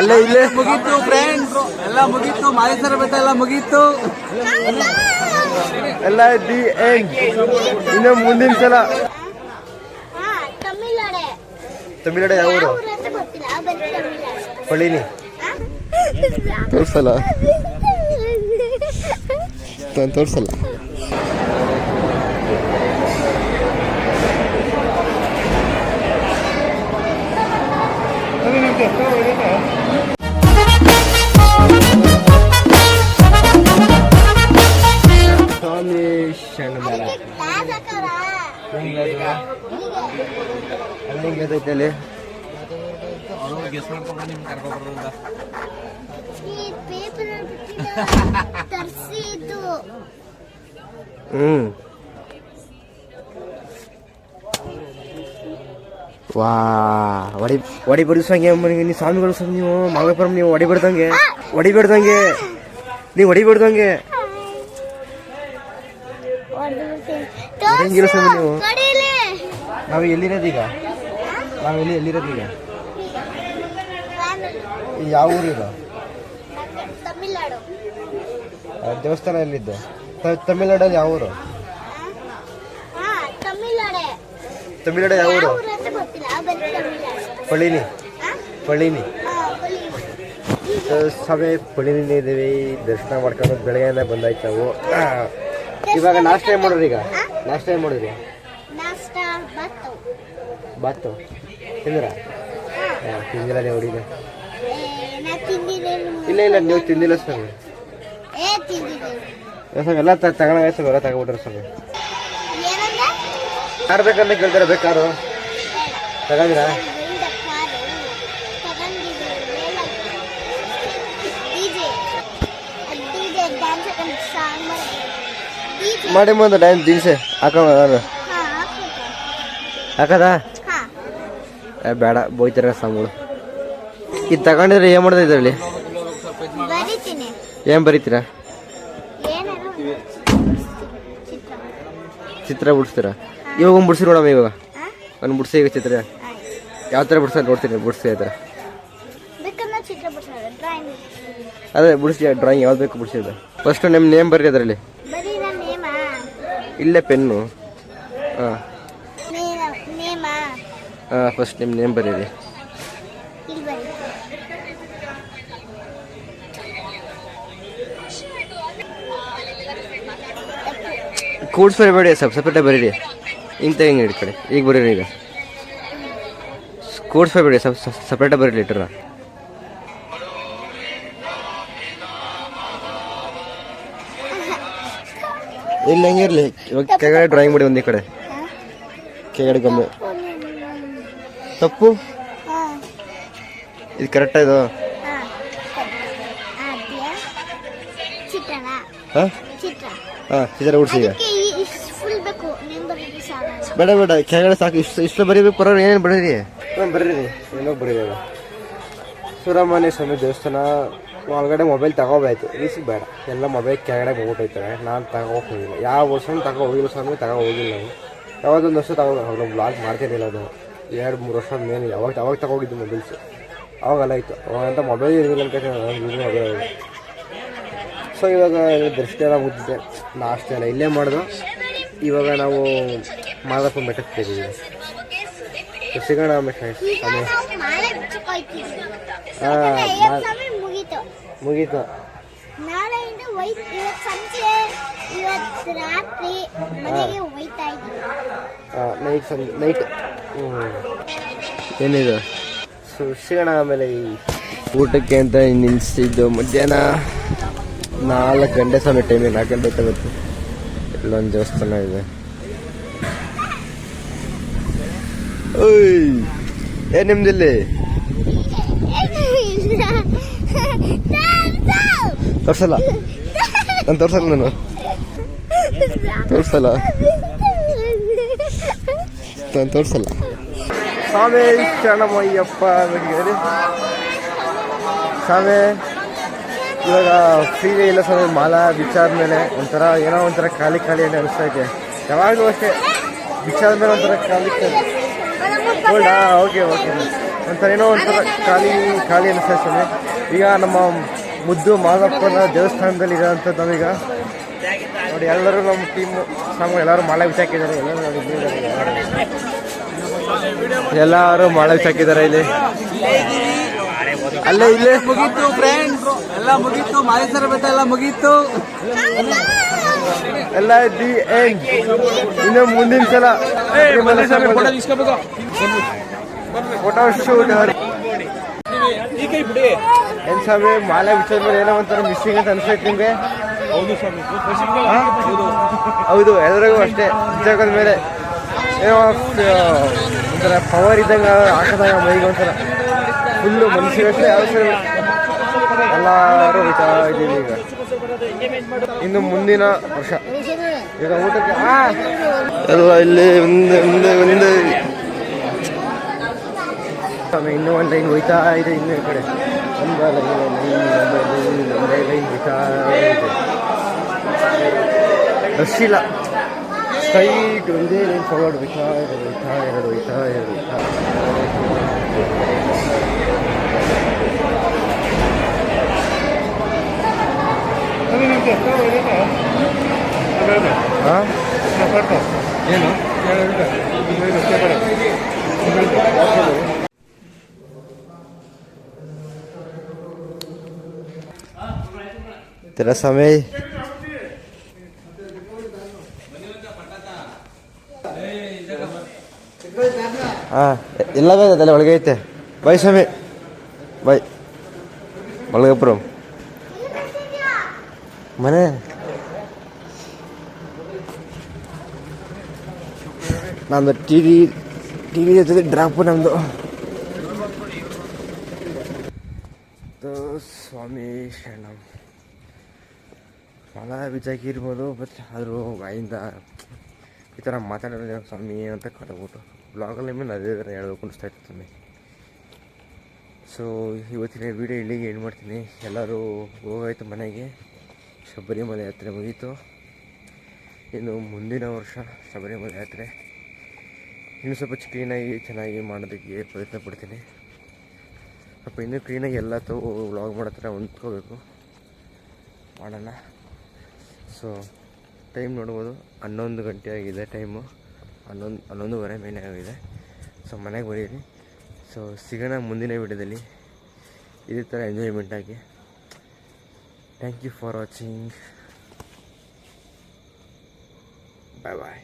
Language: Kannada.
ಅಲ್ಲೇ ಇಲ್ಲೇ. ಮುಗೀತು ಫ್ರೆಂಡ್ಸ್ ಎಲ್ಲ ಮುಗೀತು ಮಾದೇಶ್ವರ ಬೆಟ್ಟ ಎಲ್ಲ ಮುಗೀತು. ಎಲ್ಲ ದಿ ಎಂಡ್ ಇನ್ನು ಮುಂದಿನ ಸಲ. ತಮಿಳ್ನಾಡೆ. ತಮಿಳ್ನಾಡು ಯಾವ ಊರು? ಯಾವ ಗೊತ್ತಿಲ್ಲ ಬರೀ ತಮಿಳ್ನಾಡು. ಪಳ್ಳಿನಿ ಹಾ? ತೋರ್ಸಲ್ಲ. ನಾನು ತೋರ್ಸಲ್ಲ. ಸ್ವಾಮಿ ಶರಣಮಲ ಅದಕ್ಕೆ ಕ್ಲಾಸ್ ಹಾಕವ್ರ? ಹೆಂಗೆ ಐತೆ ಅಲ್ಲಿ ಈ ವಾ ಒಡಿ ಒಡಿ ಬಡಿಸಂಗೆ ನೀ ಸ್ವಾಮಿಗಳು ಸ್ವಾಮಿ ನೀವು ಮಾವೇಪುರಂ ನೀವು ಒಡಿ ಬಿಡ್ದಂಗೆ ಒಡಿ ಬಿಡ್ದಂಗೆ ನೀವು ಒಡಿ ಬಿಡ್ದಂಗೆ ಹೆಂಗಿರೋ ಸ್ವಾಮಿ ನೀವು? ನಾವು ಎಲ್ಲಿರೋದೀಗ ನಾವು ಎಲ್ಲಿ ಎಲ್ಲಿರೋದೀಗ ಯಾವ ಊರಿದು ದೇವಸ್ಥಾನ ಎಲ್ಲಿದ್ದು? ತಮಿಳ್ನಾಡಲ್ಲಿ ಯಾವ ಊರು? ತಮಿಳ್ನಾಡು. ಯಾವ ಊರು? ಪಳಿನಿ. ಪಳಿನಿ. ಸಭೆ ಪಳಿನೇ ಇದ್ದೀವಿ. ದರ್ಶನ ಮಾಡ್ಕೊಂಡು ಬೆಳಗ್ಗೆಯಿಂದ ಬಂದಾಯ್ತು ನಾವು ಇವಾಗ ನಾಷ್ಟ ಏನು ಮಾಡೋರು ಈಗ ನಾಷ್ಟ ಏನು ಮಾಡಿದ್ರಿ ಬಾತು ತಿಂದಿರ? ತಿಂದ್ರ ತಿಂದಿಲ್ಲ ನೀವು ಹುಡುಗ ಇಲ್ಲ ಇಲ್ಲ ನೀವು ತಿಂದಿಲ್ಲ ಸ್ವಾಮಿ. ಸ್ವಾಮಿ ಎಲ್ಲ ತಗೊಂಡ ಸ್ವಾಮಿ ಎಲ್ಲ ತಗೊಂಡ್ಬಿಟ್ರೆ ಸ್ವಾಮಿ. ಯಾರು ಬೇಕಂತ ಕೇಳ್ತಾರೆ ಬೇಕಾರು? ತಗೊಂಡಿರಾ? ಮಾಡಿ ಮುಂದೆ ಡೈನ್ ದಿನಸೆ ಹಾಕೋಣ ಹಾ ಹಾಕ್ಬೇಕು. ಹಾಕದ? ಬೇಡ ಬೋಯ್ತಾರ ಸಾಂಗಳು ಇದು ತಗೊಂಡಿದ್ರೆ ಏನು ಮಾಡ್ತಾ ಇದರಲ್ಲಿ ಏನು ಬರೀತೀರಾ? ಚಿತ್ರ. ಬಿಡಿಸ್ತೀರಾ? ಇವಾಗ ಒಂದು ಬಿಡಿಸಿ ನೋಡಮ್ಮ ಇವಾಗ. ಒಂದು ಬಿಡಿಸಿ ಈಗ ಚಿತ್ರ. ಯಾವ ಥರ ಬಿಡಿಸ್ತಾರೆ ನೋಡ್ತೀನಿ ಬಿಡಿಸಿ ಆ ಥರ. ಬೇಕಂದ್ರೆ ಚಿತ್ರ ಬಿಡ್ಸೋದು ಡ್ರಾಯಿಂಗ್ ಅದೇ ಬಿಡಿಸಿ ಡ್ರಾಯಿಂಗ್ ಯಾವ್ದು ಬೇಕು ಬಿಡಿಸಿದ ಫಸ್ಟ್ ನಿಮ್ಮ ನೇಮ್ ಬರ್ರಿ ಅದರಲ್ಲಿ. ಇಲ್ಲೇ ಪೆನ್ನು. ಹಾಂ. ಹಾಂ ಫಸ್ಟ್ ನಿಮ್ಮ ನೇಮ್ ಬರೀರಿ. ಕೂಡ್ಸ್ ಬರಿಬೇಡಿ ಸಪ್ ಸಪ್ರೇಟಾಗಿ ಬರೀರಿ. ಹಿಂಗೆ ತೆಗಿಂಗೆ ಈ ಕಡೆ ಈಗ ಬರೀರಿ ಈಗ. ಕೂಡ್ಸ್ ಬರಿಬೇಡಿ ಸ್ವಲ್ಪ ಸಪ್ರೇಟಾಗಿ ಬರೀ ಲೀಟ್ರ ಇಲ್ಲ ಹೆಂಗೆ ಇರಲಿ. ಇವಾಗ ಕೆಳಗಡೆ ಡ್ರಾಯಿಂಗ್ ಮಾಡಿ ಒಂದೇ ಈ ಕಡೆ. ಕೆಳಗಡೆ ಗೊಂಬೆ. ತಪ್ಪು? ಹಾ ಇದು ಕರೆಕ್ಟ್ ಇದು? ಹಾ? ಹಾಂ ಚಿತ್ರ ಉಡ್ಸಿ ಬೇಡ ಬೇಡ ಕೆಳಗಡೆ ಸಾಕು. ಇಷ್ಟು ಇಷ್ಟು ಬರೀಬೇಕು ಬರೋರು ಏನೇನು ಬರೀರಿ? ಹ್ಞೂ ಬರ್ರಿ ಏನೋ ಬರ್ರಿ. ಸುಬ್ರಹ್ಮಣ್ಯ ಸ್ವಾಮಿ ದೇವಸ್ಥಾನ, ಒಳಗಡೆ ಮೊಬೈಲ್ ತಗೋಬೇಕು ರೀಸಿ ಬೇಡ. ಎಲ್ಲ ಮೊಬೈಲ್ ಕೆಳಗಡೆ ಹೋಗ್ಬಿಟ್ಟೈತಾರೆ ನಾನು ತಗೋ ಹೋಗಿಲ್ಲ. ಯಾವ ವರ್ಷನೂ ತಗೋ ಹೋಗಿಲ್ಲ ಸ್ವಾಮಿ, ತಗೋ ಹೋಗಿಲ್ಲ ನಾವು ಯಾವಾಗೊಂದು ವರ್ಷ ತಗೋ ಅವ್ರು ಬ್ಲಾಗ್ ಮಾಡ್ತಿರಲಿಲ್ಲ ಅದು ಎರಡು, ಮೂರು ವರ್ಷ ಮೇಲೆ ಯಾವಾಗ ಅವಾಗ ತಗೋಗಿದ್ದು ಮೊಬೈಲ್ಸ್ ಅವಾಗೆಲ್ಲ ಇತ್ತು ಅವಾಗಂತ ಮೊಬೈಲ್ ಇರಲಿಲ್ಲ ಅಂತ ಮೊಬೈಲ್ ಸೊ ಇವಾಗ ದೃಷ್ಟಿ ಎಲ್ಲ ಮುಗಿದಿದೆ. ನಾಷ್ಟ ಎಲ್ಲ ಇಲ್ಲೇ ಮಾಡಿದ್ರು ಇವಾಗ ನಾವು ಮಾದಪ್ಪ ಬೆಟ್ಟಕ್ಕೆ ಹೋಗಿದ್ದೀವಿ. ಸಿಗೋಣ ಮುಗೀತು ಮುಗೀತು ನಾಳೆಯಿಂದ ಒಯ್ತ್ ಇವತ್ತು ಸಂಜೆ ಇವತ್ತು ರಾತ್ರಿ ಮನೆಗೆ ಒಯ್ತಾ ಇದ್ದೀವಿ ನೈಟ್ ಸಂಜೆ ನೈಟ್ ಹ್ಞೂ ಏನಿದು ಸೊ ಸಿಗೋಣ ಆಮೇಲೆ ಈ ಊಟಕ್ಕೆ ಅಂತ ನಿಲ್ಲಿಸಿದ್ದು ಮಧ್ಯಾಹ್ನ. ನಾಲ್ಕು ಗಂಟೆ ಸಮಯ ಟೈಮಿಗೆ ನಾಲ್ಕು ಗಂಟೆ ತಗುತ್ತೆ ಇಲ್ಲೊಂದು ದೇವಸ್ಥಾನ ಇದೆ. ಓಯ್ ಏ ನಿಮ್ದಿಲ್ಲಿ ತೋರ್ಸಲ್ಲ? ನಾನು ತೋರ್ಸಲ್ಲ ನಾನು. ತೋರ್ಸಲ್ಲ? ನಾನು ತೋರ್ಸಲ್ಲ. ಸ್ವಾಮಿ ಶರಣಮಯ್ಯಪ್ಪ ಹೇಳಿ ಸ್ವಾಮಿ, ಇವಾಗ ಫ್ರೀಗೆ ಇಲ್ಲ ಸ್ವಾಮಿ ಮಾಲಾ ಬಿಚ್ಚಾದ ಮೇಲೆ ಒಂಥರ ಏನೋ ಒಂಥರ ಖಾಲಿ ಖಾಲಿ ಅಂತ ಅನಿಸ್ತಾ ಇದೆ. ಯಾವಾಗಲೂ ಅಷ್ಟೇ. ಬಿಚ್ಚಾದ ಮೇಲೆ ಒಂಥರ ಖಾಲಿ ಖಾಲಿ. ಹೋಲ್ಡಾ ಓಕೆ ಓಕೆ ಒಂಥರ ಏನೋ ಒಂಥರ ಖಾಲಿ ಖಾಲಿ ಅನಿಸ್ತಾ ಸ್ವಾಮಿ ಈಗ ನಮ್ಮ ಮುದ್ದು ಮಾದಪ್ಪನ ದೇವಸ್ಥಾನದಲ್ಲಿ ಇರೋಂಥದ್ದು ನಾವೀಗ. ನೋಡಿ ಎಲ್ಲರೂ ನಮ್ಮ ಟೀಮ್ ಸಾಂಗ್ ಎಲ್ಲರೂ ಮಾಲೆ ಬಿಸಾಕಿದ್ದಾರೆ. ಎಲ್ಲರೂ ನೋಡಿ ಇಲ್ಲಿ ಎಲ್ಲರೂ ಮಾಲೆ ಬಿಸಾಕಿದ್ದಾರೆ ಇಲ್ಲಿ. ಅಲ್ಲೇ ಇಲ್ಲೇ. ಮುಗೀತು ಫ್ರೆಂಡ್ ಎಲ್ಲ ಮುಗೀತು ಮಾಲೇಶ್ವರ ಬೆಟ್ಟ ಎಲ್ಲ ಮುಗೀತು. ಎಲ್ಲ ದಿ ಎಂಡ್ ಇನ್ನು ಮುಂದಿನ ಸಲ ಫೋಟೋ ಶೂಟ್ ಏನ್ ಸ್ವಾಮಿ ಮಾಲೆ ವಿಚಾರ ಮೇಲೆ ಏನೋ ಒಂಥರ ಮಿಸ್ಸಿಂಗ್ ಅಂತ ಅನ್ಸೈತೆ ನಿಮ್ಗೆ? ಹೌದು ಎಲ್ರಿಗೂ ಅಷ್ಟೇ ಬಿಚ್ಚಾಕೋದ ಮೇಲೆ ಏನೋ ಒಂಥರ ಪವರ್ ಇದ್ದಂಗ ಹಾಕದಾಗ ಮೈಗೆ ಒಂಥರ ಫುಲ್ಲು ಮನಸ್ಸಿಗೆ ಅಷ್ಟೇ ಎಲ್ಲರೂ ಈಗ ಇನ್ನು ಮುಂದಿನ ವರ್ಷ. ಈಗ ಊಟಕ್ಕೆ ಆ! ಎಲ್ಲ ಇಲ್ಲಿ ಮುಂದೆ ಮುಂದೆ ಮುಂದೆ. ಆಮೇಲೆ ಇನ್ನೂ ಒಂದು ಲೈನ್ ಹೋಯ್ತಾ ಇದೆ ಇನ್ನೂ ಈ ಕಡೆ. ಒಂದು ಲೈನ್ ಲೈನ್ ಒಂದೇ ಲೈನ್ ಹೋಯ್ತಾ ಇದೆ. ರಶ್ ಇಲ್ಲ ಸ್ಟ್ರೈಟ್ ಒಂದೇ ಲೈನ್ ಫಾರ್ವರ್ಡ್ ಹೋಯ್ತಾ ಇರೋದು ಹೋಯ್ತಾ ಇರೋದು ಹೋಯ್ತಾ ಇರೋದು ಹೋಯ್ತಾ ಏನು ಸಮಯ ಹಾಂ ಎಲ್ಲವೇ ಅದಲ್ಲ ಒಳಗೆ ಐತೆ. By Swami. ಬೈ. ಒಳಗಪ್ರಮ್ ಮನೆ. ನಮ್ದು ಟಿ ವಿ ಟಿ ವಿ ಜೊತೆ ಡ್ರಾಪು ನಮ್ಮದು ಸ್ವಾಮಿ ಶರಣಂ ಹೊಲ ಬಿಚ್ಚಾಕಿರ್ಬೋದು ಬಟ್ ಆದರೂ ಬಾಯಿಂದ ಈ ಥರ ಮಾತಾಡೋದು ಸ್ವಾಮಿ ಅಂತ ಕಟ್ಬಿಟ್ಟು ಬ್ಲಾಗಲ್ಲಿ ಮೇಲೆ ಅದೇ ಥರ ಹೇಳ್ಬೇಕು ಅನಿಸ್ತಾ ಇತ್ತು ಸ್ವಾಮಿ. ಸೊ ಇವತ್ತಿನ ವಿಡಿಯೋ ಇಲ್ಲಿಗೆ ಏನು ಮಾಡ್ತೀನಿ. ಎಲ್ಲರೂ ಹೋಗಾಯ್ತು ಮನೆಗೆ. ಶಬರಿಮಲೆ ಯಾತ್ರೆ ಮುಗೀತು. ಇನ್ನು ಮುಂದಿನ ವರ್ಷ ಶಬರಿಮಲೆ ಯಾತ್ರೆ. ಇನ್ನೂ ಸ್ವಲ್ಪ ಕ್ಲೀನಾಗಿ ಚೆನ್ನಾಗಿ ಮಾಡೋದಕ್ಕೆ ಪ್ರಯತ್ನ ಪಡ್ತೀನಿ. ಸ್ವಲ್ಪ ಇನ್ನೂ ಕ್ಲೀನಾಗಿ ಎಲ್ಲ ತಗೋ ವ್ಲಾಗ್ ಮಾಡೋ ಥರ ಹೊಂದ್ಕೋಬೇಕು. ಮಾಡೋಣ. ಸೊ ಟೈಮ್ ನೋಡ್ಬೋದು. ಹನ್ನೊಂದು ಗಂಟೆ ಆಗಿದೆ ಟೈಮು ಹನ್ನೊಂದು, ಹನ್ನೊಂದುವರೆ ಮೇಲೆ ಆಗಿದೆ. ಸೊ ಮನೆಗೆ ಬರೀರಿ ಸೊ ಸಿಗೋಣ ಮುಂದಿನ ವಿಡಿಯೋದಲ್ಲಿ. ಇದೇ ಥರ ಎಂಜಾಯ್ಮೆಂಟಾಗಿ thank you for watching bye bye